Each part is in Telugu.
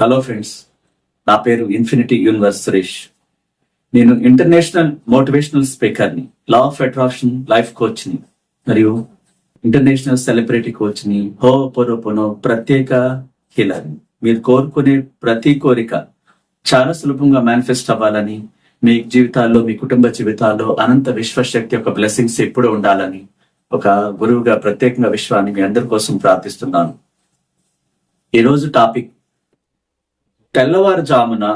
హలో ఫ్రెండ్స్ నా పేరు ఇన్ఫినిటీ యూనివర్స్ సురేష్. నేను ఇంటర్నేషనల్ మోటివేషనల్ స్పీకర్ని లా ఆఫ్ అట్రాక్షన్ లైఫ్ కోచ్ని మరియు ఇంటర్నేషనల్ సెలబ్రిటీ కోచ్ని హో పొరోపోనో ప్రత్యేక హీలర్ని. మీరు కోరుకునే ప్రతి కోరిక చాలా సులభంగా మేనిఫెస్ట్ అవ్వాలని మీ జీవితాల్లో మీ కుటుంబ జీవితాల్లో అనంత విశ్వశక్తి యొక్క బ్లెస్సింగ్స్ ఎప్పుడూ ఉండాలని ఒక గురువుగా ప్రత్యేకంగా విశ్వాన్ని మీ అందరి కోసం ప్రార్థిస్తున్నాను. ఈరోజు టాపిక్ తెల్లవారుజామున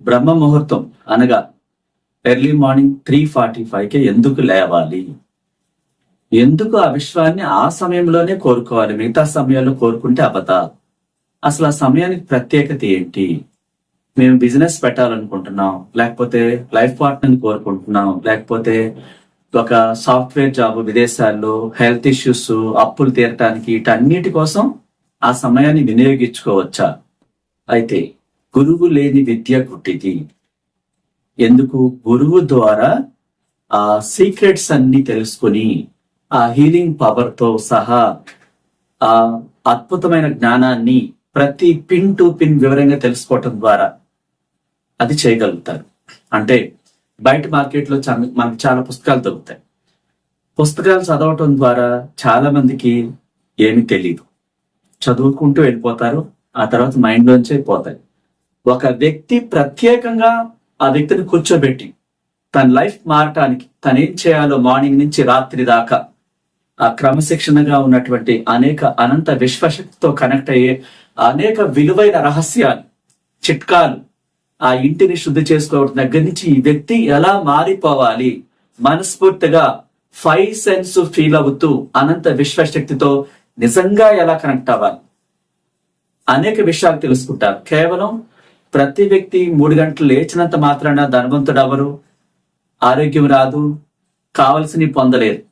బ్రహ్మ ముహూర్తం అనగా ఎర్లీ మార్నింగ్ త్రీ ఫార్టీ ఫైవ్కే ఎందుకు లేవాలి? ఎందుకు ఆ విశ్వాన్ని ఆ సమయంలోనే కోరుకోవాలి? మిగతా సమయంలో కోరుకుంటే అబద్ధ. అసలు ఆ సమయానికి ప్రత్యేకత ఏంటి? మేము బిజినెస్ పెట్టాలనుకుంటున్నాం లేకపోతే లైఫ్ పార్ట్నర్ కోరుకుంటున్నాం లేకపోతే ఒక సాఫ్ట్వేర్ జాబ్ విదేశాల్లో హెల్త్ ఇష్యూస్ అప్పులు తీరటానికి వీటన్నిటి కోసం ఆ సమయాన్ని వినియోగించుకోవచ్చా? అయితే గురువు లేని విద్య గుడ్డిది. ఎందుకు? గురువు ద్వారా ఆ సీక్రెట్స్ అన్ని తెలుసుకుని ఆ హీలింగ్ పవర్తో సహా ఆ అద్భుతమైన జ్ఞానాన్ని ప్రతి పిన్ టు పిన్ వివరంగా తెలుసుకోవటం ద్వారా అది చేయగలుగుతారు. అంటే బయట మార్కెట్లో చా- మనకు చాలా పుస్తకాలు దొరుకుతాయి. పుస్తకాలు చదవటం ద్వారా చాలా మందికి ఏమీ తెలియదు చదువుకుంటూ వెళ్ళిపోతారు ఆ తర్వాత మైండ్ లోంచే పోతాయి. ఒక వ్యక్తి ప్రత్యేకంగా ఆ వ్యక్తిని కూర్చోబెట్టి తన లైఫ్ మారటానికి తను ఏం చేయాలో మార్నింగ్ నుంచి రాత్రి దాకా ఆ క్రమశిక్షణగా ఉన్నటువంటి అనేక అనంత విశ్వశక్తితో కనెక్ట్ అయ్యే అనేక విలువైన రహస్యాలు చిట్కాలు ఆ ఇంటిని శుద్ధి చేసుకోవడం దగ్గర నుంచి ఈ వ్యక్తి ఎలా మారిపోవాలి? మనస్ఫూర్తిగా ఫైవ్ సెన్స్ ఫీల్ అవుతూ అనంత విశ్వశక్తితో నిజంగా ఎలా కనెక్ట్ అవ్వాలి? అనేక విషయాలు తెలుసుకుంటారు కేవలం ప్రతి వ్యక్తి మూడు గంటలు లేచినంత మాత్రాన ధనవంతుడు ఎవరు ఆరోగ్యం రాదు కావలసినవి పొందలేరు.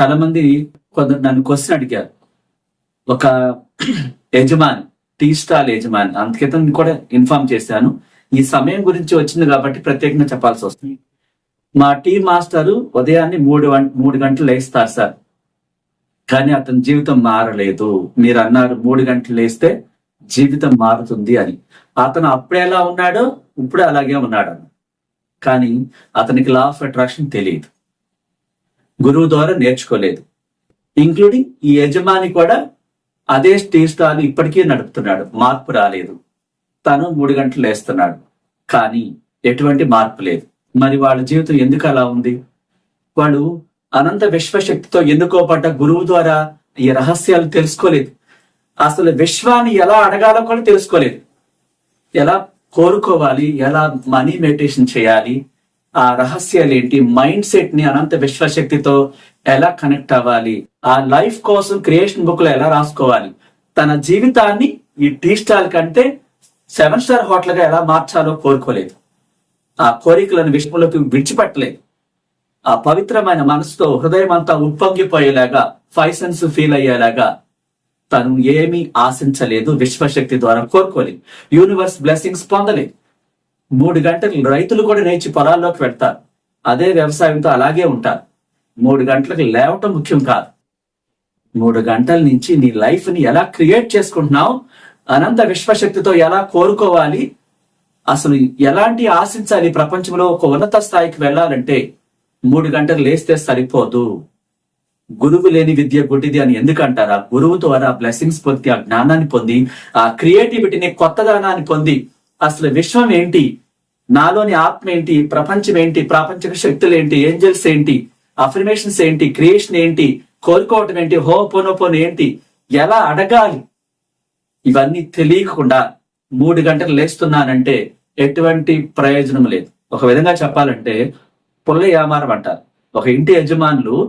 చాలా మంది కొందరు నన్ను క్వశ్చన్ అడిగారు. ఒక యజమాని టీ స్టాల్ యజమాని అందుకేతం కూడా ఇన్ఫార్మ్ చేశాను. ఈ సమయం గురించి వచ్చింది కాబట్టి ప్రత్యేకంగా చెప్పాల్సి వస్తుంది. మా టీ మాస్టరు ఉదయాన్నే మూడు మూడు గంటలు లేస్తారు సార్. కానీ అతని జీవితం మారలేదు. మీరు అన్నారు మూడు గంటలు లేస్తే జీవితం మారుతుంది అని. అతను అప్పుడు ఎలా ఉన్నాడో ఇప్పుడు అలాగే ఉన్నాడు కానీ అతనికి లా ఆఫ్ అట్రాక్షన్ తెలియదు. గురువు ద్వారా నేర్చుకోలేదు. ఇంక్లూడింగ్ ఈ యజమాని కూడా అదే టీ స్టాల్ ఇప్పటికీ నడుపుతున్నాడు. మార్పు రాలేదు. తను మూడు గంటలు వేస్తున్నాడు కానీ ఎటువంటి మార్పు లేదు. మరి వాళ్ళ జీవితం ఎందుకు అలా ఉంది? వాళ్ళు అనంత విశ్వశక్తితో ఎన్నుకోబడ్డ గురువు ద్వారా ఈ రహస్యాలు తెలుసుకోలేదు. అసలు విశ్వాన్ని ఎలా అడగాలో కూడా తెలుసుకోలేదు. ఎలా కోరుకోవాలి ఎలా మనీ మెడిటేషన్ చేయాలి ఆ రహస్యాలు ఏంటి మైండ్ సెట్ని అనంత విశ్వశక్తితో ఎలా కనెక్ట్ అవ్వాలి ఆ లైఫ్ కోసం క్రియేషన్ బుక్లో ఎలా రాసుకోవాలి తన జీవితాన్ని ఈ టీ స్టాల్ కంటే సెవెన్ స్టార్ హోటల్గా ఎలా మార్చాలో కోరుకోలేదు. ఆ కోరికలను విషయంలోకి విడిచిపెట్టలేదు. ఆ పవిత్రమైన మనసుతో హృదయం అంతా ఉప్పొంగిపోయేలాగా ఫైవ్ సెన్స్ ఫీల్ అయ్యేలాగా తను ఏమీ ఆశించలేదు విశ్వశక్తి ద్వారా కోరుకోలేదు యూనివర్స్ బ్లెస్సింగ్స్ పొందలేదు మూడు గంటలు రైతులు కూడా నేర్చి పొలాల్లోకి పెడతారు అదే వ్యవసాయంతో అలాగే ఉంటారు. మూడు గంటలకు లేవటం ముఖ్యం కాదు. మూడు గంటల నుంచి నీ లైఫ్ని ఎలా క్రియేట్ చేసుకుంటున్నావు అనంత విశ్వశక్తితో ఎలా కోరుకోవాలి అసలు ఎలాంటి ఆశించాలి ప్రపంచంలో ఒక ఉన్నత స్థాయికి వెళ్ళాలంటే మూడు గంటలు లేస్తే సరిపోదు. గురువు లేని విద్య గుడ్డిది అని ఎందుకు గురువు ద్వారా బ్లెస్సింగ్స్ పొంది ఆ జ్ఞానాన్ని పొంది ఆ క్రియేటివిటీని కొత్తదనాన్ని పొంది అసలు విశ్వం ఏంటి? నాలోని ఆత్మ ఏంటి? ప్రపంచం ఏంటి? ప్రాపంచిక శక్తులు ఏంటి? ఏంజల్స్ ఏంటి? అఫర్మేషన్స్ ఏంటి? క్రియేషన్ ఏంటి? కోరుకోవటం ఏంటి? హో పోనోపోన్ ఏంటి? ఎలా అడగాలి? ఇవన్నీ తెలియకుండా మూడు గంటలు లేస్తున్నానంటే ఎటువంటి ప్రయోజనం లేదు. ఒక విధంగా చెప్పాలంటే పుల్ల వ్యామారం అంటారు. ఒక ఇంటి యజమానులు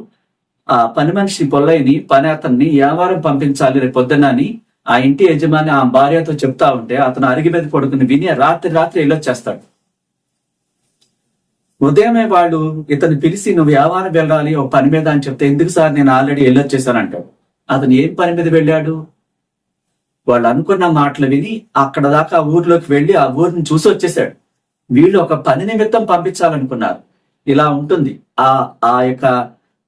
ఆ పని మనిషి పొల్లయ్యని పని అతన్ని వ్యాపారం పంపించాలి రేపు పొద్దున్నని ఆ ఇంటి యజమాని ఆ భార్యతో చెప్తా ఉంటే అతను అరిగి మీద పడుకుని విని రాత్రి రాత్రి వెళ్ళొచ్చేస్తాడు ఉదయమే వాళ్ళు ఇతను పిలిచి నువ్వు వ్యాపారం వెళ్ళాలి ఒక పని మీద అని చెప్తే ఎందుకు సార్ నేను ఆల్రెడీ వెళ్ళొచ్చేసాను అంటాడు. అతను ఏం పని మీద వెళ్ళాడు? వాళ్ళు అనుకున్న మాటలు విని అక్కడ దాకా ఆ ఊర్లోకి వెళ్ళి ఆ ఊరిని చూసి వచ్చేసాడు వీళ్ళు ఒక పని నిమిత్తం పంపించాలనుకున్నారు. ఇలా ఉంటుంది. ఆ ఆ యొక్క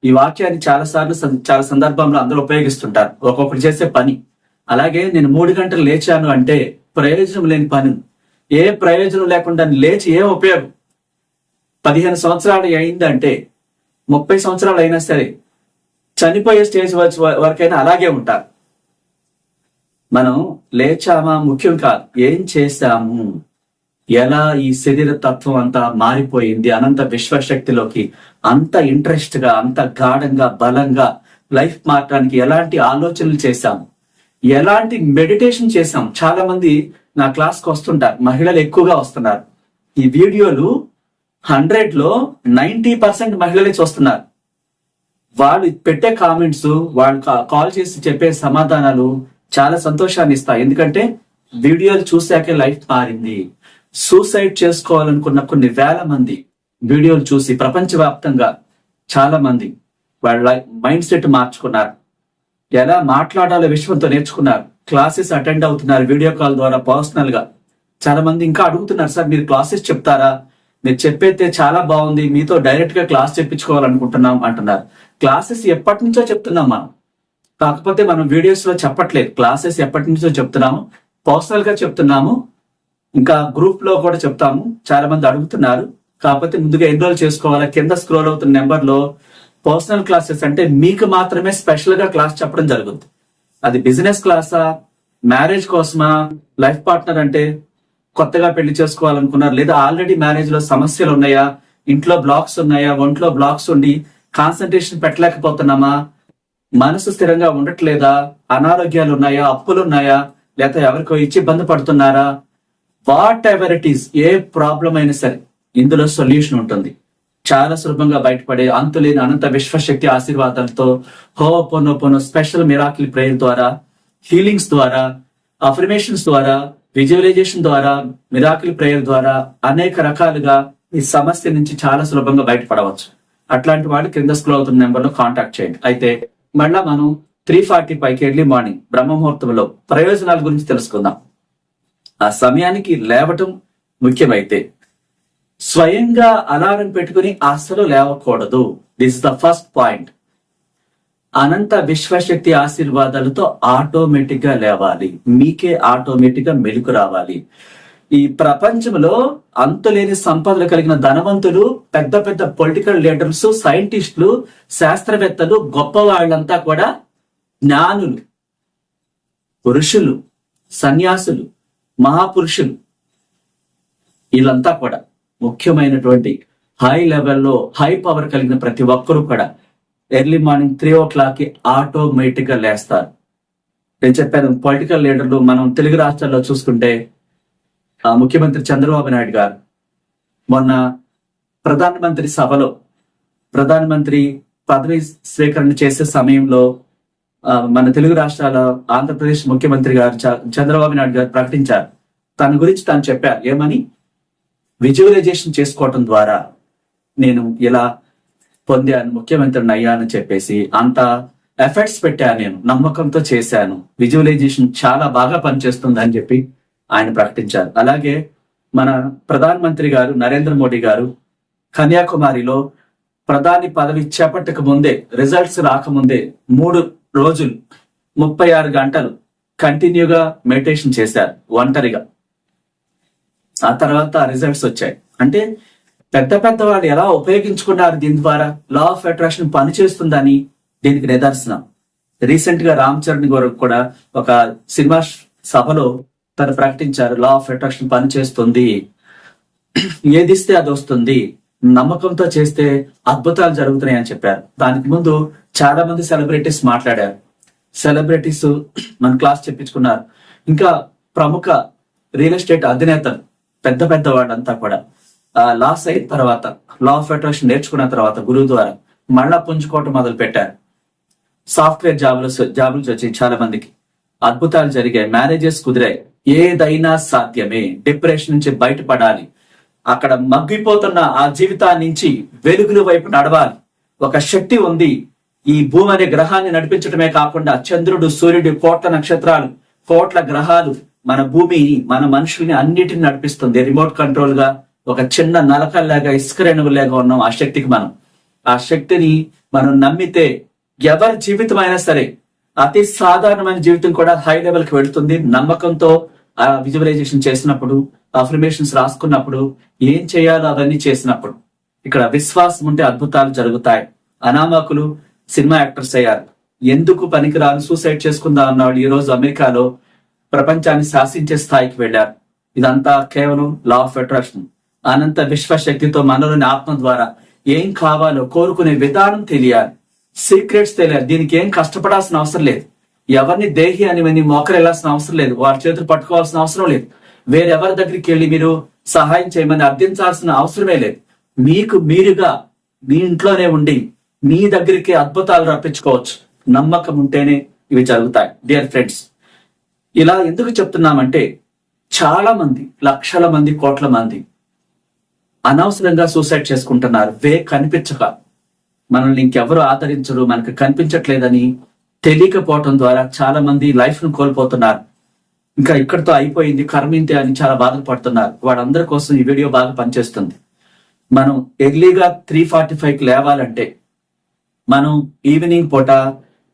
ఈ వాక్యాన్ని చాలా సార్లు చాలా సందర్భంలో అందరూ ఉపయోగిస్తుంటారు. ఒక్కొక్కరు చేసే పని. అలాగే నేను మూడు గంటలు లేచాను అంటే ప్రయోజనం లేని పని. ఏ ప్రయోజనం లేకుండా లేచి ఏం ఉపయోగం? పదిహేను సంవత్సరాలు అయిందంటే ముప్పై సంవత్సరాలు అయినా సరే చనిపోయే స్టేజ్ వరకైనా అలాగే ఉంటారు. మనం లేచామా ముఖ్యం కాదు. ఏం చేశాము? ఎలా ఈ శరీర తత్వం అంతా మారిపోయింది? అనంత విశ్వశక్తిలోకి అంత ఇంట్రెస్ట్గా అంత గాఢంగా బలంగా లైఫ్ మార్చడానికి ఎలాంటి ఆలోచనలు చేశాము? ఎలాంటి మెడిటేషన్ చేశాం చాలా మంది నా క్లాస్కు వస్తుంటారు. మహిళలు ఎక్కువగా వస్తున్నారు. ఈ వీడియోలు హండ్రెడ్లో నైన్టీ పర్సెంట్ మహిళలే చూస్తున్నారు. వాళ్ళు పెట్టే కామెంట్స్ వాళ్ళు కాల్ చేసి చెప్పే సమాధానాలు చాలా సంతోషాన్ని ఇస్తాయి. ఎందుకంటే వీడియోలు చూశాకే లైఫ్ మారింది. సూసైడ్ చేసుకోవాలనుకున్న కొన్ని వేల మంది వీడియోలు చూసి ప్రపంచవ్యాప్తంగా చాలా మంది వాళ్ళ మైండ్ సెట్ మార్చుకున్నారు. ఎలా మాట్లాడాలో విశ్వంతో నేర్చుకున్నారు. క్లాసెస్ అటెండ్ అవుతున్నారు వీడియో కాల్ ద్వారా పర్సనల్గా చాలా మంది ఇంకా అడుగుతున్నారు సార్ మీరు క్లాసెస్ చెప్తారా? మీరు చెప్పేస్తే చాలా బాగుంది మీతో డైరెక్ట్గా క్లాస్ చెప్పించుకోవాలనుకుంటున్నాం అంటున్నారు. క్లాసెస్ ఎప్పటి నుంచో చెప్తున్నాం మనం. కాకపోతే మనం వీడియోస్లో చెప్పట్లేదు. క్లాసెస్ ఎప్పటి నుంచో చెప్తున్నాము పర్సనల్గా చెప్తున్నాము ఇంకా గ్రూప్లో కూడా చెప్తాము. చాలా మంది అడుగుతున్నారు కాకపోతే ముందుగా ఎన్రోల్ చేసుకోవాలా? కింద స్క్రోల్ అవుతున్న నెంబర్లో పర్సనల్ క్లాసెస్ అంటే మీకు మాత్రమే స్పెషల్గా క్లాస్ చెప్పడం జరుగుతుంది అది బిజినెస్ క్లాసా? మ్యారేజ్ కోసమా? లైఫ్ పార్ట్నర్ అంటే కొత్తగా పెళ్ళి చేసుకోవాలనుకున్నారు లేదా ఆల్రెడీ మ్యారేజ్లో సమస్యలు ఉన్నాయా? ఇంట్లో బ్లాక్స్ ఉన్నాయా? ఒంట్లో బ్లాక్స్ ఉండి కాన్సన్ట్రేషన్ పెట్టలేకపోతున్నామా? మనసు స్థిరంగా ఉండట్లేదా? అనారోగ్యాలు ఉన్నాయా? అప్పులు ఉన్నాయా లేకపోతే ఎవరికో ఇచ్చి ఇబ్బంది పడుతున్నారా? Whatever it is a problem అయినా సరే. ఇందులో సొల్యూషన్ ఉంటుంది. చాలా సులభంగా బయటపడే అంతులేని అనంత విశ్వశక్తి ఆశీర్వాదాలతో హోపోనోపోనో స్పెషల్ మిరాకిల్ ప్రేయర్ ద్వారా హీలింగ్స్ ద్వారా అఫర్మేషన్స్ ద్వారా విజువలైజేషన్ ద్వారా మిరాకిల్ ప్రేయర్ ద్వారా అనేక రకాలుగా ఈ సమస్య నుంచి చాలా సులభంగా బయటపడవచ్చు. అట్లాంటి వాళ్ళు క్రింద స్క్రోల్ అవుతున్న నెంబర్లో కాంటాక్ట్ చేయండి. అయితే మళ్ళా మనం త్రీ ఫార్టీ పైకి ఎర్లీ మార్నింగ్ బ్రహ్మ ముహూర్తంలో ప్రయోజనాల గురించి తెలుసుకుందాం. ఆ సమయానికి లేవటం ముఖ్యమైతే స్వయంగా అలారం పెట్టుకుని ఆశలు లేవకూడదు. దిస్ ద ఫస్ట్ పాయింట్ అనంత విశ్వశక్తి ఆశీర్వాదాలతో ఆటోమేటిక్గా లేవాలి. మీకే ఆటోమేటిక్గా మెలకు రావాలి. ఈ ప్రపంచంలో అంతులేని సంపదలు కలిగిన ధనవంతులు పెద్ద పెద్ద పొలిటికల్ లీడర్స్ సైంటిస్టులు శాస్త్రవేత్తలు గొప్ప వాళ్ళంతా కూడా జ్ఞానులు పురుషులు సన్యాసులు మహాపురుషులు వీళ్ళంతా కూడా. ముఖ్యమైనటువంటి హై లెవెల్లో హై పవర్ కలిగిన ప్రతి ఒక్కరూ కూడా ఎర్లీ మార్నింగ్ త్రీ ఓ క్లాక్కి ఆటోమేటిక్గా లేస్తారు. నేను చెప్పాను పొలిటికల్ లీడర్లు మనం తెలుగు రాష్ట్రాల్లో చూసుకుంటే ఆ ముఖ్యమంత్రి చంద్రబాబు నాయుడు గారు మొన్న ప్రధానమంత్రి సభలో ప్రధానమంత్రి పదవి స్వీకరణ చేసే సమయంలో మన తెలుగు రాష్ట్రాల ఆంధ్రప్రదేశ్ ముఖ్యమంత్రి గారు చ- చంద్రబాబు నాయుడు గారు ప్రకటించారు. తన గురించి తాను చెప్పారు ఏమని? విజువలైజేషన్ చేసుకోవటం ద్వారా నేను ఇలా పొందాను ముఖ్యమంత్రిని అయ్యానని చెప్పేసి అంత ఎఫర్ట్స్ పెట్టాను నేను నమ్మకంతో చేశాను. విజువలైజేషన్ చాలా బాగా పనిచేస్తుంది అని చెప్పి ఆయన ప్రకటించారు. అలాగే మన ప్రధానమంత్రి గారు నరేంద్ర మోడీ గారు కన్యాకుమారిలో ప్రధాని పదవి చేపట్టక ముందే రిజల్ట్స్ రాకముందే మూడు రోజులు ముప్పై ఆరు గంటలు కంటిన్యూగా మెడిటేషన్ చేశారు ఒంటరిగా. ఆ తర్వాత రిజల్ట్స్ వచ్చాయి. అంటే పెద్ద పెద్ద వాళ్ళు ఎలా ఉపయోగించుకున్నారు దీని ద్వారా? లా ఆఫ్ అట్రాక్షన్ పనిచేస్తుందని దీనికి నిదర్శనం. రీసెంట్గా రామ్ చరణ్ గారు కూడా ఒక సినిమా సభలో తను ప్రకటించారు లా ఆఫ్ అట్రాక్షన్ పనిచేస్తుంది ఏదిస్తే అది వస్తుంది. నమ్మకంతో చేస్తే అద్భుతాలు జరుగుతున్నాయి అని చెప్పారు. దానికి ముందు చాలా మంది సెలబ్రిటీస్ మాట్లాడారు. సెలబ్రిటీస్ మన క్లాస్ చెప్పించుకున్నారు. ఇంకా ప్రముఖ రియల్ ఎస్టేట్ అధినేతలు పెద్ద పెద్ద వాళ్ళంతా కూడా. లాస్ అయిన తర్వాత లా ఆఫ్ అట్రాక్షన్ నేర్చుకున్న తర్వాత గురువు ద్వారా మళ్ళా పుంజుకోవటం మొదలు పెట్టారు సాఫ్ట్వేర్ జాబులు జాబులు వచ్చాయి చాలా మందికి. అద్భుతాలు జరిగాయి. మ్యారేజెస్ కుదిరాయి. ఏదైనా సాధ్యమే. డిప్రెషన్ నుంచి బయటపడాలి. అక్కడ మగ్గిపోతున్న ఆ జీవితాన్ని నుంచి వెలుగుల వైపు నడవాలి. ఒక శక్తి ఉంది. ఈ భూమి అనే గ్రహాన్ని నడిపించడమే కాకుండా చంద్రుడు సూర్యుడు కోట్ల నక్షత్రాలు కోట్ల గ్రహాలు మన భూమిని మన మనుషుల్ని అన్నిటిని నడిపిస్తుంది. రిమోట్ కంట్రోల్గా ఒక చిన్న నలకల్లాగా ఇసుక రేణువులాగా ఉన్నాం ఆ శక్తికి మనం. ఆ శక్తిని మనం నమ్మితే ఎవరి జీవితం అయినా సరే అతి సాధారణమైన జీవితం కూడా హై లెవెల్కి వెళుతుంది. నమ్మకంతో ఆ విజువలైజేషన్ చేసినప్పుడు అఫర్మేషన్స్ రాసుకున్నప్పుడు ఏం చేయాలో అవన్నీ చేసినప్పుడు. ఇక్కడ విశ్వాసం ఉంటే అద్భుతాలు జరుగుతాయి. అనామకులు సినిమా యాక్టర్స్ అయ్యారు. ఎందుకు పనికిరాను సూసైడ్ చేసుకుందా అన్నాడు ఈ రోజు అమెరికాలో ప్రపంచాన్ని శాసించే స్థాయికి వెళ్ళారు. ఇదంతా కేవలం లా ఆఫ్ అట్రాక్షన్ అనంత విశ్వశక్తితో మనలోని ఆత్మ ద్వారా ఏం కావాలో కోరుకునే విధానం తెలియాలి. సీక్రెట్స్ తెలియాలి. దీనికి ఏం కష్టపడాల్సిన అవసరం లేదు. ఎవరిని దేహి అని విని మోకరెళ్ళాల్సిన అవసరం లేదు. వారి చేతులు పట్టుకోవాల్సిన అవసరం లేదు. వేరెవరి దగ్గరికి వెళ్ళి మీరు సహాయం చేయమని అర్థించాల్సిన అవసరమే లేదు. మీకు మీరుగా మీ ఇంట్లోనే ఉండి మీ దగ్గరికి అద్భుతాలు రప్పించుకోవచ్చు. నమ్మకం ఉంటేనే ఇవి జరుగుతాయి. డియర్ ఫ్రెండ్స్ ఇలా ఎందుకు చెప్తున్నామంటే చాలా మంది లక్షల మంది కోట్ల మంది అనవసరంగా సూసైడ్ చేసుకుంటున్నారు. వే కనిపించక. మనల్ని ఇంకెవరు ఆదరించరు మనకు కనిపించట్లేదని తెలియకపోవటం ద్వారా చాలా మంది లైఫ్ను కోల్పోతున్నారు. ఇంకా ఇక్కడితో అయిపోయింది కర్మింతే అని చాలా బాధపడుతున్నారు వాళ్ళందరి కోసం ఈ వీడియో బాగా పనిచేస్తుంది. మనం ఎర్లీగా త్రీ ఫార్టీ ఫైవ్కి లేవాలంటే మనం ఈవినింగ్ పూట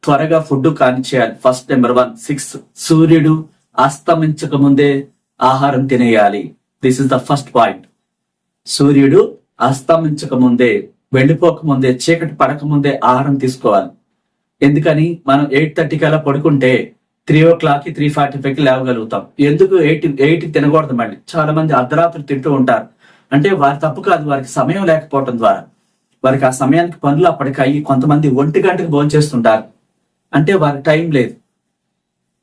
త్వరగా ఫుడ్ కానిచేయాలి ఫస్ట్ నెంబర్ వన్ సిక్స్ సూర్యుడు అస్తమించక ముందే ఆహారం తినేయాలి. This is the first point సూర్యుడు అస్తమించక ముందే వెళ్ళిపోక ముందే చీకటి పడక ముందే ఆహారం తీసుకోవాలి. ఎందుకని? మనం ఎయిట్ థర్టీకి అలా పడుకుంటే త్రీ ఓ క్లాక్కి త్రీ ఫార్టీ ఫైవ్కి లేవగలుగుతాం. ఎందుకు ఎయిట్ ఎయిట్ తినకూడదు మళ్ళీ? చాలా మంది అర్ధరాత్రి తింటూ ఉంటారు. అంటే వారి తప్పు కాదు వారికి సమయం లేకపోవడం ద్వారా. వారికి ఆ సమయానికి పనులు అప్పటికి అయ్యి కొంతమంది ఒంటి గంటకు భోంచేస్తుంటారు. అంటే వారికి టైం లేదు.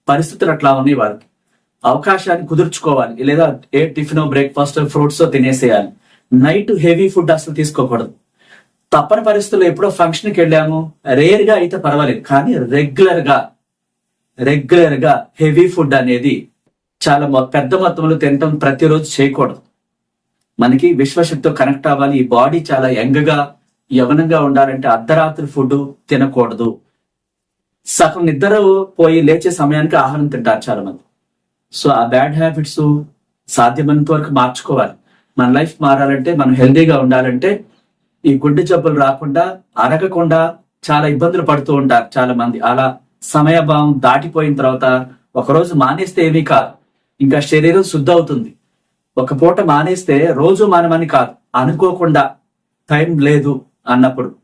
పరిస్థితులు అట్లా ఉన్నాయి వారికి అవకాశాన్ని కుదుర్చుకోవాలి. లేదా ఏ టిఫిన్ బ్రేక్ఫాస్ట్ ఫ్రూట్స్ తినేసేయాలి. నైట్ హెవీ ఫుడ్ అసలు తీసుకోకూడదు. తప్పని పరిస్థితుల్లో ఎప్పుడో ఫంక్షన్కి వెళ్ళాము. రేర్గా అయితే పర్వాలేదు. కానీ రెగ్యులర్గా రెగ్యులర్గా హెవీ ఫుడ్ అనేది చాలా పెద్ద మొత్తంలో తినటం ప్రతిరోజు చేయకూడదు. మనకి విశ్వశక్తితో కనెక్ట్ అవ్వాలి. ఈ బాడీ చాలా యంగ్గా యవనంగా ఉండాలంటే అర్ధరాత్రి ఫుడ్ తినకూడదు. సగం నిద్ర పోయి లేచే సమయానికి ఆహారం తింటారు చాలా మంది సో ఆ బ్యాడ్ హ్యాబిట్స్ సాధ్యమైనంత వరకు మార్చుకోవాలి. మన లైఫ్ మారాలంటే మనం హెల్దీగా ఉండాలంటే ఈ గుడ్డు జబ్బులు రాకుండా అరగకుండా చాలా ఇబ్బందులు పడుతూ ఉంటారు చాలా మంది అలా సమయభావం దాటిపోయిన తర్వాత ఒకరోజు మానేస్తే ఏమీ కాదు. ఇంకా శరీరం శుద్ధ అవుతుంది. ఒక పూట మానేస్తే రోజు మానమని కాదు. అనుకోకుండా టైం లేదు అన్నప్పుడు.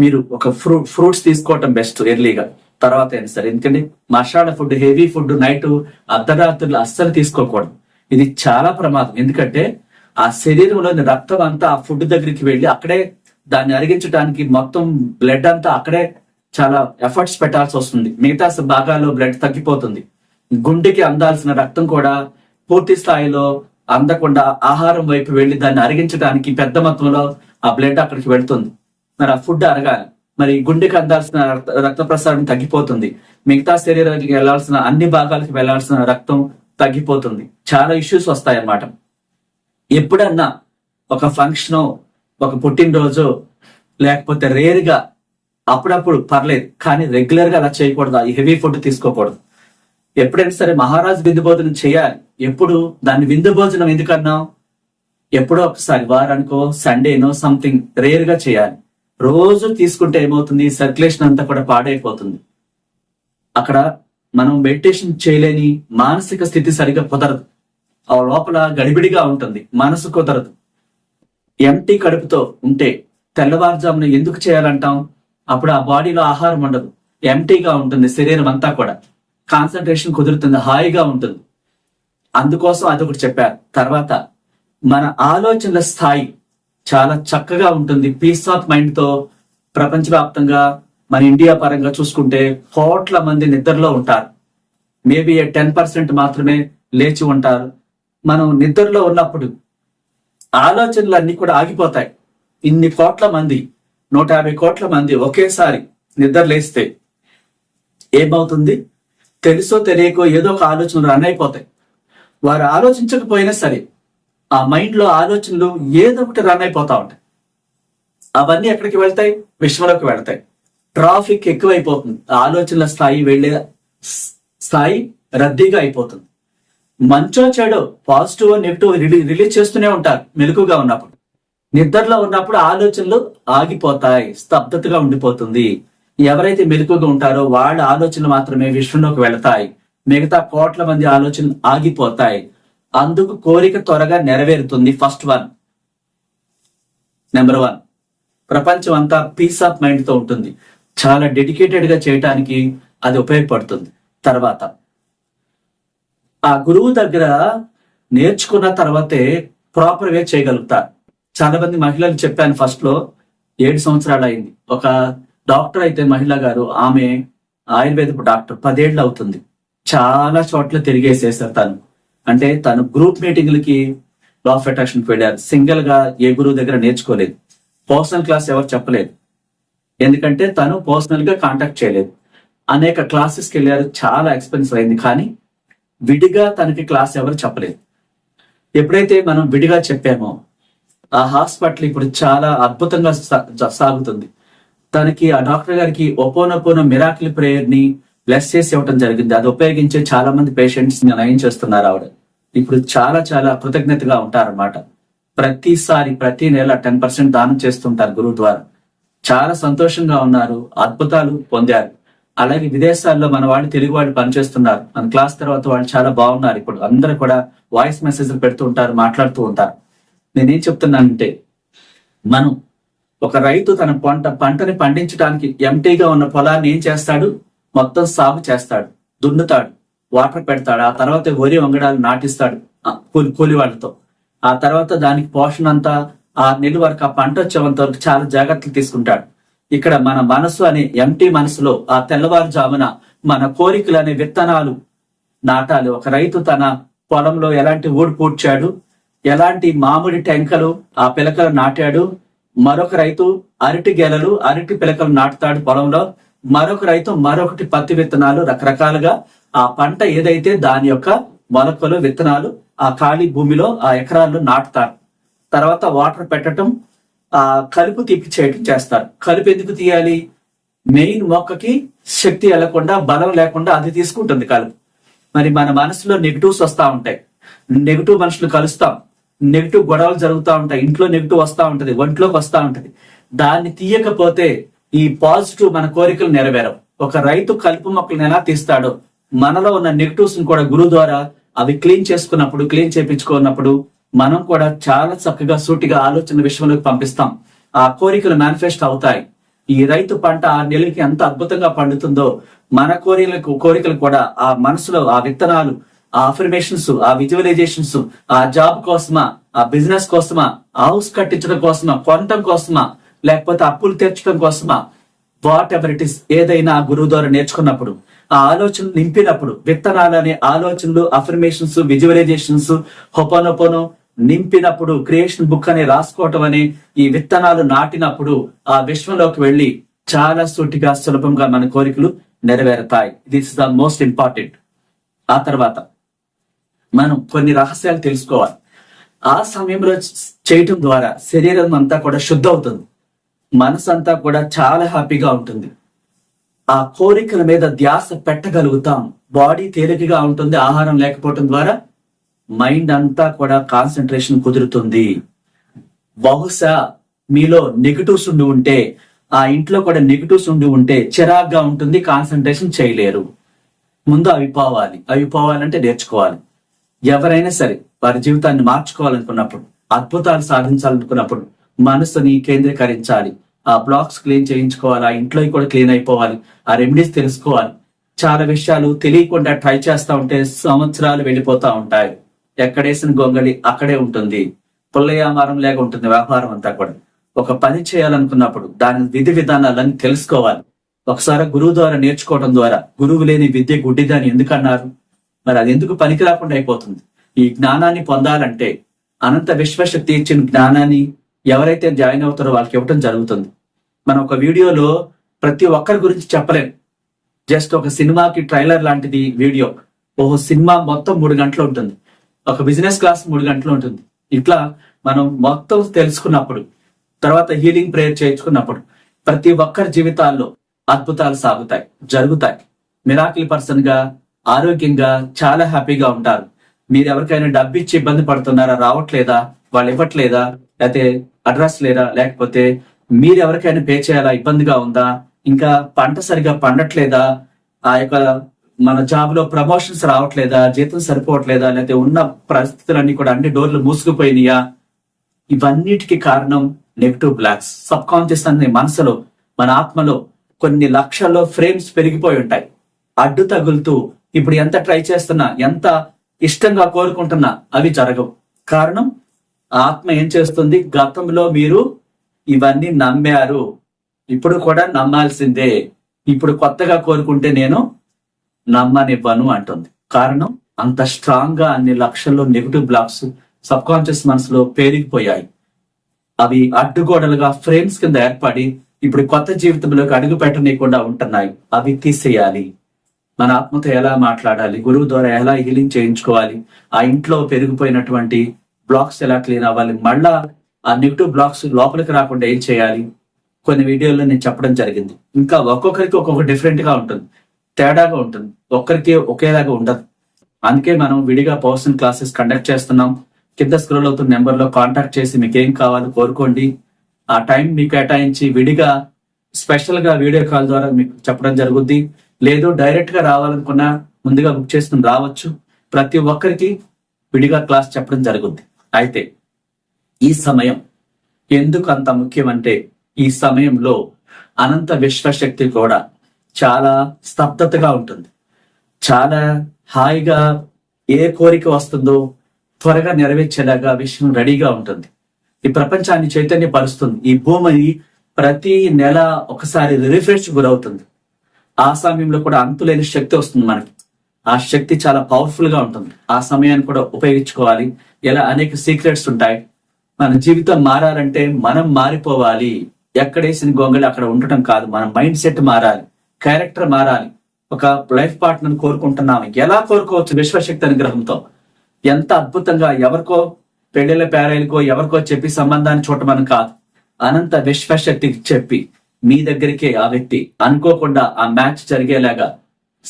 మీరు ఒక ఫ్రూట్ ఫ్రూట్స్ తీసుకోవటం బెస్ట్ ఎర్లీగా. తర్వాత అయినా సరే? ఎందుకంటే masala food heavy food night అర్ధరాత్రులు అస్సలు తీసుకోకూడదు. ఇది చాలా ప్రమాదం. ఎందుకంటే ఆ శరీరంలోని రక్తం అంతా ఆ ఫుడ్ దగ్గరికి వెళ్ళి అక్కడే దాన్ని అరిగించడానికి మొత్తం బ్లడ్ అంతా అక్కడే చాలా ఎఫర్ట్స్ పెట్టాల్సి వస్తుంది. మిగతా భాగాల్లో బ్లడ్ తగ్గిపోతుంది. గుండెకి అందాల్సిన రక్తం కూడా పూర్తి స్థాయిలో అందకుండా ఆహారం వైపు వెళ్ళి దాన్ని అరిగించడానికి పెద్ద మొత్తంలో ఆ బ్లడ్ అక్కడికి వెళ్తుంది. మరి ఆ ఫుడ్ అరగాలి. మరి గుండెకి అందాల్సిన రక్త రక్త ప్రసారం తగ్గిపోతుంది. మిగతా శరీరానికి వెళ్ళాల్సిన అన్ని భాగాలకు వెళ్ళాల్సిన రక్తం తగ్గిపోతుంది. చాలా ఇష్యూస్ వస్తాయి అన్నమాట ఎప్పుడన్నా ఒక ఫంక్షన్ ఒక పుట్టినరోజు లేకపోతే రేర్గా అప్పుడప్పుడు పర్లేదు కానీ రెగ్యులర్గా అలా చేయకూడదు. ఈ హెవీ ఫుడ్ తీసుకోకూడదు. ఎప్పుడైనా సరే మహారాజ్ విందు భోజనం చేయాలి. ఎప్పుడు? దాన్ని విందు భోజనం ఎందుకన్నాం ఎప్పుడో ఒకసారి వారానికో సండేనో సంథింగ్ రేర్గా చేయాలి. రోజు తీసుకుంటే ఏమవుతుంది? సర్క్యులేషన్ అంతా కూడా పాడైపోతుంది. అక్కడ మనం మెడిటేషన్ చేయలేని మానసిక స్థితి సరిగా కుదరదు. ఆ లోపల గడిబిడిగా ఉంటుంది. మనసు కుదరదు. ఎంటీ కడుపుతో ఉంటే తెల్లవారుజామున ఎందుకు చేయాలంటాం? అప్పుడు ఆ బాడీలో ఆహారం ఉండదు. ఎంటీగా ఉంటుంది శరీరం అంతా కూడా. కాన్సన్ట్రేషన్ కుదురుతుంది హాయిగా ఉంటుంది. అందుకోసం అదొకటి చెప్పారు. తర్వాత మన ఆలోచనల స్థాయి చాలా చక్కగా ఉంటుంది. పీస్ ఆఫ్ మైండ్తో ప్రపంచవ్యాప్తంగా మన ఇండియా పరంగా చూసుకుంటే కోట్ల మంది నిద్రలో ఉంటారు. మేబీ టెన్ పర్సెంట్ మాత్రమే లేచి ఉంటారు. మనం నిద్రలో ఉన్నప్పుడు ఆలోచనలు అన్ని కూడా ఆగిపోతాయి. ఇన్ని కోట్ల మంది నూట యాభై కోట్ల మంది ఒకేసారి నిద్ర లేస్తే ఏమవుతుంది? తెలుసో తెలియకో ఏదో ఒక ఆలోచనలు రన్ అయిపోతాయి. వారు ఆలోచించకపోయినా సరే ఆ మైండ్లో ఆలోచనలు ఏదో ఒకటి రన్ అయిపోతా ఉంటాయి. అవన్నీ ఎక్కడికి వెళ్తాయి? విశ్వంలోకి వెళ్తాయి. ట్రాఫిక్ ఎక్కువైపోతుంది. ఆలోచనల స్థాయి వెళ్ళే స్- స్థాయి రద్దీగా అయిపోతుంది. మంచో చెడో పాజిటివ్ నెగిటివ్ రిలీజ్ చేస్తూనే ఉంటారు మెలకుగా ఉన్నప్పుడు. నిద్రలో ఉన్నప్పుడు ఆలోచనలు ఆగిపోతాయి. స్తబ్దతగా ఉండిపోతుంది. ఎవరైతే మెలకుగా ఉంటారో వాళ్ళ ఆలోచనలు మాత్రమే విశ్వంలోకి వెళతాయి. మిగతా కోట్ల మంది ఆలోచనలు ఆగిపోతాయి. అందుకు కోరిక త్వరగా నెరవేరుతుంది. ఫస్ట్ వన్ నెంబర్ వన్ ప్రపంచం అంతా పీస్ ఆఫ్ మైండ్తో ఉంటుంది. చాలా డెడికేటెడ్గా చేయటానికి అది ఉపయోగపడుతుంది. తర్వాత ఆ గురువు దగ్గర నేర్చుకున్న తర్వాతే ప్రాపర్ వే చేయగలుగుతారు చాలా మంది మహిళలు చెప్పాను ఫస్ట్లో ఏడు సంవత్సరాలు అయింది. ఒక డాక్టర్ అయితే మహిళ గారు ఆమె ఆయుర్వేదపు డాక్టర్ పదేళ్ళు అవుతుంది. చాలా చోట్ల తిరిగేసేసారు తను. అంటే తను గ్రూప్ మీటింగ్లకి లా ఆఫ్ అట్రాక్షన్ వెళ్ళారు. సింగిల్గా ఏ గురువు దగ్గర నేర్చుకోలేదు. పర్సనల్ క్లాస్ ఎవరు చెప్పలేదు. ఎందుకంటే తను పర్సనల్గా కాంటాక్ట్ చేయలేదు. అనేక క్లాసెస్కి వెళ్ళారు. చాలా ఎక్స్పెన్సివ్ అయింది. కానీ విడిగా తనకి క్లాస్ ఎవరు చెప్పలేదు. ఎప్పుడైతే మనం విడిగా చెప్పామో ఆ హాస్పిటల్ ఇప్పుడు చాలా అద్భుతంగా సా- సాగుతుంది. తనకి ఆ డాక్టర్ గారికి ఒపోనొపోనో మిరాకిల్ ప్రేయర్ని లెస్ బ్లెస్ చేసి ఇవ్వడం జరిగింది. అది ఉపయోగించే చాలా మంది పేషెంట్స్ని నయం చేస్తున్నారు ఆవిడ. ఇప్పుడు చాలా చాలా కృతజ్ఞతగా ఉంటారన్నమాట. ప్రతిసారి ప్రతి నెల టెన్ పర్సెంట్ దానం చేస్తుంటారు గురువు ద్వారా. చాలా సంతోషంగా ఉన్నారు. అద్భుతాలు పొందారు. అలాగే విదేశాల్లో మన వాళ్ళు తెలుగు వాళ్ళు పనిచేస్తున్నారు. మన క్లాస్ తర్వాత వాళ్ళు చాలా బాగున్నారు ఇప్పుడు. అందరూ కూడా వాయిస్ మెసేజ్లు పెడుతూ ఉంటారు మాట్లాడుతూ ఉంటారు. నేనేం చెప్తున్నానంటే మనం ఒక రైతు తన పంట పంటని పండించడానికి ఎంటీగా ఉన్న పొలాన్ని ఏం చేస్తాడు? మొత్తం సాగు చేస్తాడు దున్నుతాడు వాటర్ పెడతాడు ఆ తర్వాత వరి వంగడాలు నాటిస్తాడు కూలి కూలి వాళ్ళతో. ఆ తర్వాత దానికి పోషణ అంతా ఆ నెల వరకు ఆ పంట వచ్చేంత వరకు చాలా జాగ్రత్తలు తీసుకుంటాడు. ఇక్కడ మన మనసు అనే ఎంటీ మనసులో ఆ తెల్లవారుజామున మన కోరికలు అనే విత్తనాలు నాటాలి. ఒక రైతు తన పొలంలో ఎలాంటి ఊడు పూడ్చాడు ఎలాంటి మామిడి టెంకలు ఆ పిలకలు నాటాడు మరొక రైతు అరటి గెలలు అరటి పిలకలు నాటుతాడు పొలంలో మరొక రైతు మరొకటి పత్తి విత్తనాలు రకరకాలుగా ఆ పంట ఏదైతే దాని యొక్క మొలకలు విత్తనాలు ఆ ఖాళీ భూమిలో ఆ ఎకరాల్లో నాటుతారు. తర్వాత వాటర్ పెట్టడం ఆ కలుపు తిప్పి చేయటం చేస్తారు. కలుపు ఎందుకు తీయాలి? మెయిన్ మొక్కకి శక్తి వెళ్ళకుండా బలం లేకుండా అది తీసుకుంటుంది కలుపు. మరి మన మనసులో నెగిటివ్స్ వస్తూ ఉంటాయి. నెగిటివ్ మనుషులు కలుస్తాం. నెగిటివ్ గొడవలు జరుగుతూ ఉంటాయి. ఇంట్లో నెగిటివ్ వస్తూ ఉంటుంది ఒంట్లోకి వస్తూ ఉంటుంది. దాన్ని తీయకపోతే ఈ పాజిటివ్ మన కోరికలు నెరవేరవు. ఒక రైతు కలుపు మొక్కలను ఎలా తీస్తాడో మనలో ఉన్న నెగిటివ్స్ కూడా గురువు ద్వారా అవి క్లీన్ చేసుకున్నప్పుడు క్లీన్ చేపించుకున్నప్పుడు మనం కూడా చాలా చక్కగా సూటిగా ఆలోచన విషయంలోకి పంపిస్తాం. ఆ కోరికలు మేనిఫెస్ట్ అవుతాయి. ఈ రైతు పంట ఆ నెలకి ఎంత అద్భుతంగా పండుతుందో మన కోరికలకు కోరికలు కూడా ఆ మనసులో ఆ విత్తనాలు ఆ అఫర్మేషన్స్ ఆ విజువలైజేషన్స్ ఆ జాబ్ కోసమా ఆ బిజినెస్ కోసమా హౌస్ కట్టించడం కోసమా కొనటం కోసమా లేకపోతే అప్పులు తీర్చడం కోసమా? వాట్ ఎవర్ ఇట్ ఇస్ ఏదైనా గురువు ద్వారా నేర్చుకున్నప్పుడు ఆ ఆలోచనలు నింపినప్పుడు విత్తనాలు అనే ఆలోచనలు అఫర్మేషన్స్ విజువలైజేషన్స్ హొపనొపనో నింపినప్పుడు క్రియేషన్ బుక్ అని రాసుకోవటం అనే ఈ విత్తనాలు నాటినప్పుడు ఆ విశ్వంలోకి వెళ్ళి చాలా సూటిగా సులభంగా మన కోరికలు నెరవేరుతాయి. This is the most important ఆ తర్వాత మనం కొన్ని రహస్యాలు తెలుసుకోవాలి. ఆ సమయంలో చేయటం ద్వారా శరీరం అంతా కూడా శుద్ధ అవుతుంది మనసంతా కూడా చాలా హ్యాపీగా ఉంటుంది. ఆ కోరికల మీద ధ్యాస పెట్టగలుగుతాం. బాడీ తేలికగా ఉంటుంది ఆహారం లేకపోవటం ద్వారా మైండ్ అంతా కూడా కాన్సన్ట్రేషన్ కుదురుతుంది. బహుశా మీలో నెగిటివ్స్ ఉండి ఉంటే ఆ ఇంట్లో కూడా నెగిటివ్స్ ఉండి ఉంటే చిరాగ్గా ఉంటుంది కాన్సన్ట్రేషన్ చేయలేరు. ముందు అవి పోవాలి. అవి పోవాలంటే నేర్చుకోవాలి. ఎవరైనా సరే వారి జీవితాన్ని మార్చుకోవాలనుకున్నప్పుడు అద్భుతాలు సాధించాలనుకున్నప్పుడు మనసుని కేంద్రీకరించాలి. ఆ బ్లాక్స్ క్లీన్ చేయించుకోవాలి ఆ ఇంట్లో కూడా క్లీన్ అయిపోవాలి ఆ రెమెడీస్ తెలుసుకోవాలి. చాలా విషయాలు తెలియకుండా ట్రై చేస్తా ఉంటే సంవత్సరాలు వెళ్ళిపోతా ఉంటాయి. ఎక్కడేసిన గొంగళి అక్కడే ఉంటుంది. పుల్లయామారం లేక ఉంటుంది వ్యాపారం అంతా కూడా. ఒక పని చేయాలనుకున్నప్పుడు దాని విధి విధానాలన్నీ తెలుసుకోవాలి. ఒకసారి గురువు ద్వారా నేర్చుకోవడం ద్వారా గురువు లేని విద్య గుడ్డిదని ఎందుకన్నారు? మరి అది ఎందుకు పనికి రాకుండా అయిపోతుంది? ఈ జ్ఞానాన్ని పొందాలంటే అనంత విశ్వశక్తి ఇచ్చిన జ్ఞానాన్ని ఎవరైతే జాయిన్ అవుతారో వాళ్ళకి ఇవ్వటం జరుగుతుంది. మనం ఒక వీడియోలో ప్రతి ఒక్కరి గురించి చెప్పలేం. జస్ట్ ఒక సినిమాకి ట్రైలర్ లాంటిది వీడియో. ఓహో సినిమా మొత్తం మూడు గంటలు ఉంటుంది. ఒక బిజినెస్ క్లాస్ మూడు గంటలు ఉంటుంది. ఇట్లా మనం మొత్తం తెలుసుకున్నప్పుడు తర్వాత హీలింగ్ ప్రేయర్ చేయించుకున్నప్పుడు ప్రతి ఒక్కరి జీవితాల్లో అద్భుతాలు సాగుతాయి జరుగుతాయి. మిరాకిల్ పర్సన్గా ఆరోగ్యంగా చాలా హ్యాపీగా ఉంటారు. మీరు ఎవరికైనా డబ్బు ఇచ్చి ఇబ్బంది పడుతున్నారా రావట్లేదా? వాళ్ళు ఇవ్వట్లేదా? లేకపోతే అడ్రస్ లేదా? లేకపోతే మీరు ఎవరికైనా పే చేయాలా? ఇబ్బందిగా ఉందా? ఇంకా పంట సరిగా పండట్లేదా? ఆ యొక్క మన జాబ్లో ప్రమోషన్స్ రావట్లేదా? జీతం సరిపోవట్లేదా? లేకపోతే ఉన్న పరిస్థితులన్నీ కూడా అన్ని డోర్లు మూసుకుపోయినాయా? ఇవన్నిటికి కారణం నెగిటివ్ బ్లాక్స్. సబ్ కాన్షియస్ అనే మనసులో మన ఆత్మలో కొన్ని లక్షల్లో ఫ్రేమ్స్ పెరిగిపోయి ఉంటాయి. అడ్డు తగులుతూ ఇప్పుడు ఎంత ట్రై చేస్తున్నా ఎంత ఇష్టంగా కోరుకుంటున్నా అవి జరగవు. కారణం ఆత్మ ఏం చేస్తుంది? గతంలో మీరు ఇవన్నీ నమ్మారు. ఇప్పుడు కూడా నమ్మాల్సిందే. ఇప్పుడు కొత్తగా కోరుకుంటే నేను నమ్మనివ్వను అంటుంది. కారణం? అంత స్ట్రాంగ్గా అన్ని లక్షల్లో నెగిటివ్ బ్లాక్స్ సబ్ కాన్షియస్ మనసులో పేరుకుపోయాయి అవి అడ్డుగోడలుగా ఫ్రేమ్స్ కింద ఏర్పడి ఇప్పుడు కొత్త జీవితంలోకి అడుగు పెట్టనీయకుండా ఉంటున్నాయి. అవి తీసేయాలి. మన ఆత్మతో ఎలా మాట్లాడాలి? గురువు ద్వారా ఎలా హీలింగ్ చేయించుకోవాలి? ఆ ఇంట్లో పెరిగిపోయినటువంటి బ్లాక్స్ ఎలా క్లీన్ అవ్వాలి? మళ్ళా ఆ నెగిటివ్ బ్లాక్స్ లోపలికి రాకుండా ఏం చేయాలి? కొన్ని వీడియోల్లో నేను చెప్పడం జరిగింది. ఇంకా ఒక్కొక్కరికి ఒక్కొక్క డిఫరెంట్గా ఉంటుంది. తేడాగా ఉంటుంది. ఒక్కరికి ఒకేలాగా ఉండదు. అందుకే మనం విడిగా పర్సనల్ క్లాసెస్ కండక్ట్ చేస్తున్నాం. కింద స్క్రోల్ అవుతున్న నెంబర్లో కాంటాక్ట్ చేసి మీకు ఏం కావాలో కోరుకోండి. ఆ టైం మీకు కేటాయించి విడిగా స్పెషల్గా వీడియో కాల్ ద్వారా మీకు చెప్పడం జరుగుద్ది. లేదు డైరెక్ట్గా రావాలనుకున్నా ముందుగా బుక్ చేసుకుని రావచ్చు. ప్రతి ఒక్కరికి విడిగా క్లాస్ చెప్పడం జరుగుద్ది. అయితే ఈ సమయం ఎందుకు అంత ముఖ్యమంటే ఈ సమయంలో అనంత విశ్వశక్తి కూడా చాలా స్తబ్దతగా ఉంటుంది. చాలా హాయిగా ఏ కోరిక వస్తుందో త్వరగా నెరవేర్చేలాగా విషయం రెడీగా ఉంటుంది. ఈ ప్రపంచాన్ని చైతన్యపరుస్తుంది. ఈ భూమిని ప్రతి నెల ఒకసారి రిఫ్రెష్ గురవుతుంది. ఆ సమయంలో కూడా అంతులేని శక్తి వస్తుంది మనకి. ఆ శక్తి చాలా పవర్ఫుల్గా ఉంటుంది. ఆ సమయాన్ని కూడా ఉపయోగించుకోవాలి. ఇలా అనేక సీక్రెట్స్ ఉంటాయి. మన జీవితం మారాలంటే మనం మారిపోవాలి. ఎక్కడేసిన గొంగళి అక్కడ ఉండటం కాదు. మన మైండ్ సెట్ మారాలి. క్యారెక్టర్ మారాలి. ఒక లైఫ్ పార్ట్నర్ కోరుకుంటున్నాము ఎలా కోరుకోవచ్చు? విశ్వశక్తి అనుగ్రహంతో. ఎంత అద్భుతంగా ఎవరికో పెళ్ళిళ్ళ పేరైలకో ఎవరికో చెప్పి సంబంధాన్ని చూడమని కాదు. అనంత విశ్వశక్తికి చెప్పి మీ దగ్గరికే ఆ వ్యక్తి అనుకోకుండా ఆ మ్యాచ్ జరిగేలాగా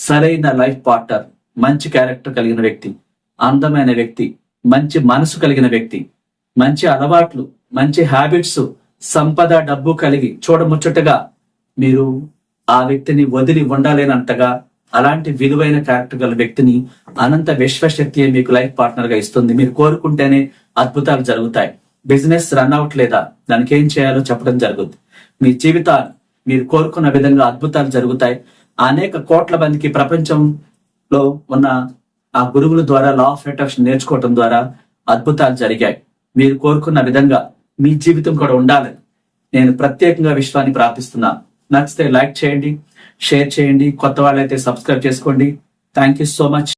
సరైన లైఫ్ పార్ట్నర్ మంచి క్యారెక్టర్ కలిగిన వ్యక్తి అందమైన వ్యక్తి మంచి మనసు కలిగిన వ్యక్తి మంచి అలవాట్లు మంచి హ్యాబిట్స్ సంపద డబ్బు కలిగి చూడముచ్చటగా మీరు ఆ వ్యక్తిని వదిలి ఉండలేనంతగా అలాంటి విలువైన క్యారెక్టర్ గల వ్యక్తిని అనంత విశ్వశక్తి మీకు లైఫ్ పార్ట్నర్గా ఇస్తుంది. మీరు కోరుకుంటేనే అద్భుతాలు జరుగుతాయి. బిజినెస్ రన్ అవుట్ లేదా? దానికి ఏం చేయాలో చెప్పడం జరుగుతుంది మీ జీవితాలు మీరు కోరుకున్న విధంగా అద్భుతాలు జరుగుతాయి. అనేక కోట్ల మందికి ప్రపంచంలో ఉన్న ఆ గురువుల ద్వారా లా ఆఫ్ అట్రాక్షన్ నేర్చుకోవటం ద్వారా అద్భుతాలు జరిగాయి. మీరు కోరుకున్న విధంగా మీ జీవితం కూడా ఉండాలని నేను ప్రత్యేకంగా విశ్వాన్ని ప్రార్థిస్తున్నాను నచ్చితే లైక్ చేయండి షేర్ చేయండి కొత్త వాళ్ళైతే సబ్స్క్రైబ్ చేసుకోండి. Thank you so much